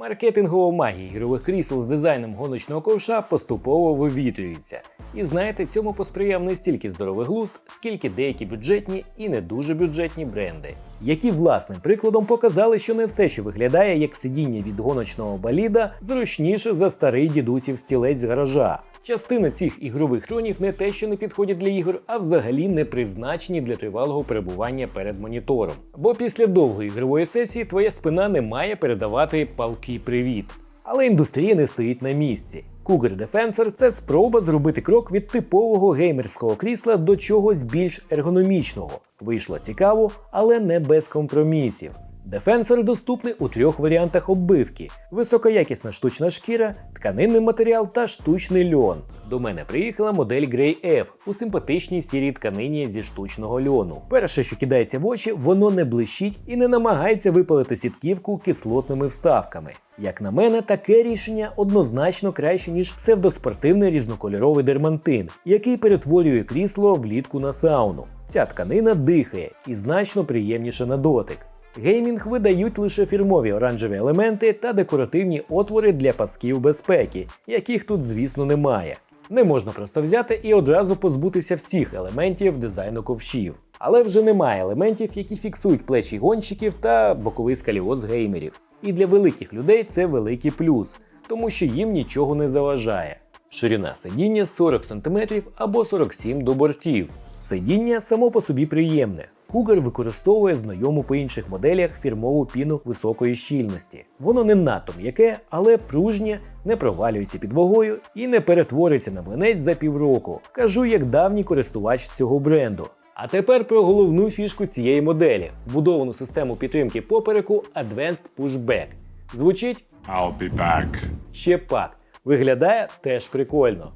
Маркетингова магія ігрових крісел з дизайном гоночного ковша поступово вивітрюється. І знаєте, цьому посприяв не стільки здоровий глузд, скільки деякі бюджетні і не дуже бюджетні бренди, які власним прикладом показали, що не все, що виглядає як сидіння від гоночного боліда, зручніше за старий дідусів стілець гаража. Частина цих ігрових тронів не те, що не підходять для ігор, а взагалі не призначені для тривалого перебування перед монітором. Бо після довгої ігрової сесії твоя спина не має передавати палкий привіт. Але індустрія не стоїть на місці. Cougar Defensor – це спроба зробити крок від типового геймерського крісла до чогось більш ергономічного. Вийшло цікаво, але не без компромісів. Defensor доступний у трьох варіантах оббивки: високоякісна штучна шкіра, тканинний матеріал та штучний льон. До мене приїхала модель Grey F у симпатичній сірій тканині зі штучного льону. Перше, що кидається в очі, воно не блищить і не намагається випалити сітківку кислотними вставками. Як на мене, таке рішення однозначно краще, ніж псевдоспортивний різнокольоровий дермантин, який перетворює крісло влітку на сауну. Ця тканина дихає і значно приємніша на дотик. Геймінг видають лише фірмові оранжеві елементи та декоративні отвори для пасків безпеки, яких тут, звісно, немає. Не можна просто взяти і одразу позбутися всіх елементів дизайну ковшів. Але вже немає елементів, які фіксують плечі гонщиків та боковий скаліоз геймерів. І для великих людей це великий плюс, тому що їм нічого не заважає. Ширина сидіння 40 см або 47 до бортів. Сидіння само по собі приємне. Cougar використовує знайому по інших моделях фірмову піну високої щільності. Воно не надто м'яке, але пружнє, не провалюється під вагою і не перетвориться на млинець за півроку. Кажу як давній користувач цього бренду. А тепер про головну фішку цієї моделі вбудовану систему підтримки попереку Advanced Pushback. Звучить I'll be back. ще пак. Виглядає теж прикольно.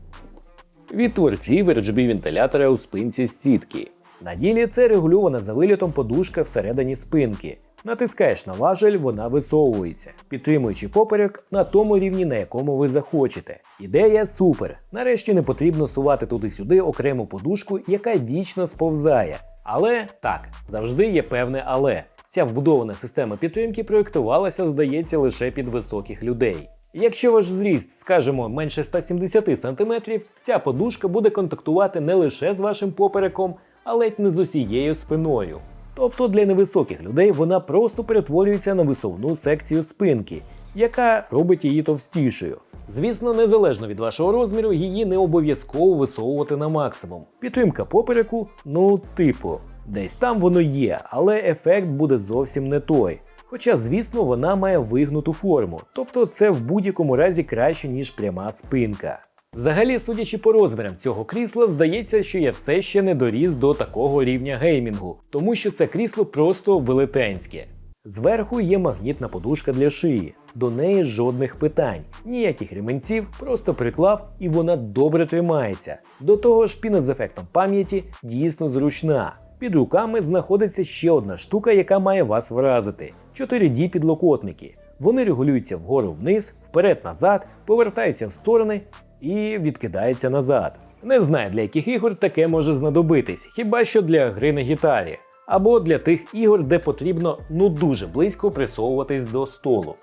Від творців RGB вентилятора у спинці з сітки. На ділі це регульована за вилітом подушка всередині спинки. Натискаєш на важель, вона висовується, підтримуючи поперек на тому рівні, на якому ви захочете. Ідея супер. Нарешті не потрібно сувати туди-сюди окрему подушку, яка вічно сповзає. Але так, завжди є певне але. Ця вбудована система підтримки проєктувалася, здається, лише під високих людей. Якщо ваш зріст, скажімо, менше 170 см, ця подушка буде контактувати не лише з вашим попереком, а ледь не з усією спиною. Тобто для невисоких людей вона просто перетворюється на висовну секцію спинки, яка робить її товстішою. Звісно, незалежно від вашого розміру, її не обов'язково висовувати на максимум. Підтримка попереку, ну, типу, десь там воно є, але ефект буде зовсім не той. Хоча, звісно, вона має вигнуту форму, тобто це в будь-якому разі краще, ніж пряма спинка. Взагалі, судячи по розмірам цього крісла, здається, що я все ще не доріс до такого рівня геймінгу, тому що це крісло просто велетенське. Зверху є магнітна подушка для шиї, до неї жодних питань, ніяких ремінців, просто приклав і вона добре тримається. До того ж, піна з ефектом пам'яті дійсно зручна. Під руками знаходиться ще одна штука, яка має вас вразити: 4D підлокотники. Вони регулюються вгору вниз, вперед-назад, повертаються в сторони і відкидається назад. Не знаю, для яких ігор таке може знадобитись, хіба що для гри на гітарі, або для тих ігор, де потрібно ну дуже близько присовуватись до столу.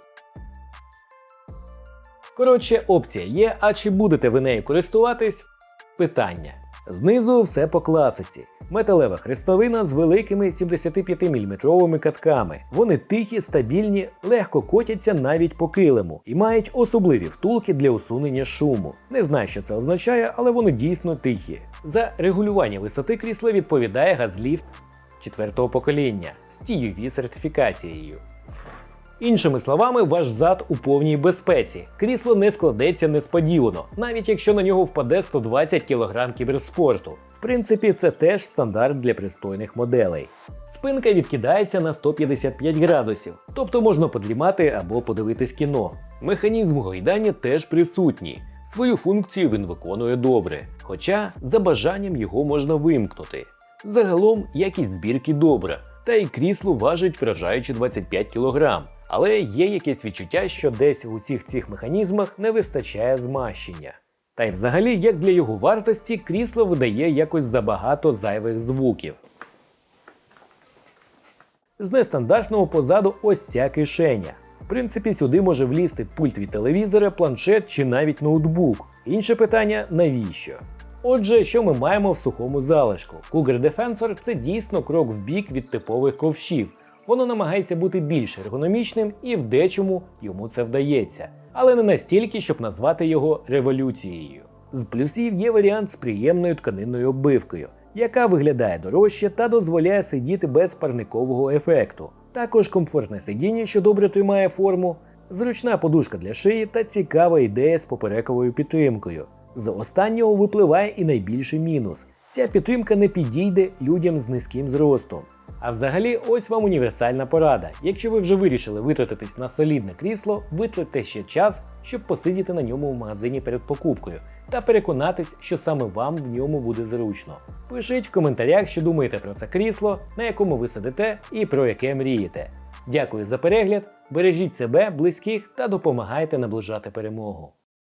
Коротше, опція є, а чи будете ви нею користуватись? Питання. Знизу все по класиці. Металева хрестовина з великими 75-мм катками. Вони тихі, стабільні, легко котяться навіть по килиму і мають особливі втулки для усунення шуму. Не знаю, що це означає, але вони дійсно тихі. За регулювання висоти крісла відповідає газліфт четвертого покоління з TUV сертифікацією. Іншими словами, ваш зад у повній безпеці. Крісло не складеться несподівано, навіть якщо на нього впаде 120 кг кіберспорту. В принципі, це теж стандарт для пристойних моделей. Спинка відкидається на 155 градусів, тобто можна подрімати або подивитись кіно. Механізм гойдання теж присутній. Свою функцію він виконує добре, хоча за бажанням його можна вимкнути. Загалом якість збірки добра, та й крісло важить вражаючи 25 кг. Але є якесь відчуття, що десь в усіх цих механізмах не вистачає змащення. Та й взагалі, як для його вартості, крісло видає якось забагато зайвих звуків. З нестандартного позаду ось ця кишеня. В принципі, сюди може влізти пульт від телевізора, планшет чи навіть ноутбук. Інше питання навіщо? Отже, що ми маємо в сухому залишку? Cougar Defensor це дійсно крок в бік від типових ковшів. Воно намагається бути більш ергономічним і в дечому йому це вдається, але не настільки, щоб назвати його революцією. З плюсів є варіант з приємною тканинною оббивкою, яка виглядає дорожче та дозволяє сидіти без парникового ефекту. Також комфортне сидіння, що добре тримає форму, зручна подушка для шиї та цікава ідея з поперековою підтримкою. З останнього випливає і найбільший мінус: ця підтримка не підійде людям з низьким зростом. А взагалі, ось вам універсальна порада. Якщо ви вже вирішили витратитись на солідне крісло, витратьте ще час, щоб посидіти на ньому в магазині перед покупкою та переконатись, що саме вам в ньому буде зручно. Пишіть в коментарях, що думаєте про це крісло, на якому ви сидите і про яке мрієте. Дякую за перегляд, бережіть себе, близьких та допомагайте наближати перемогу.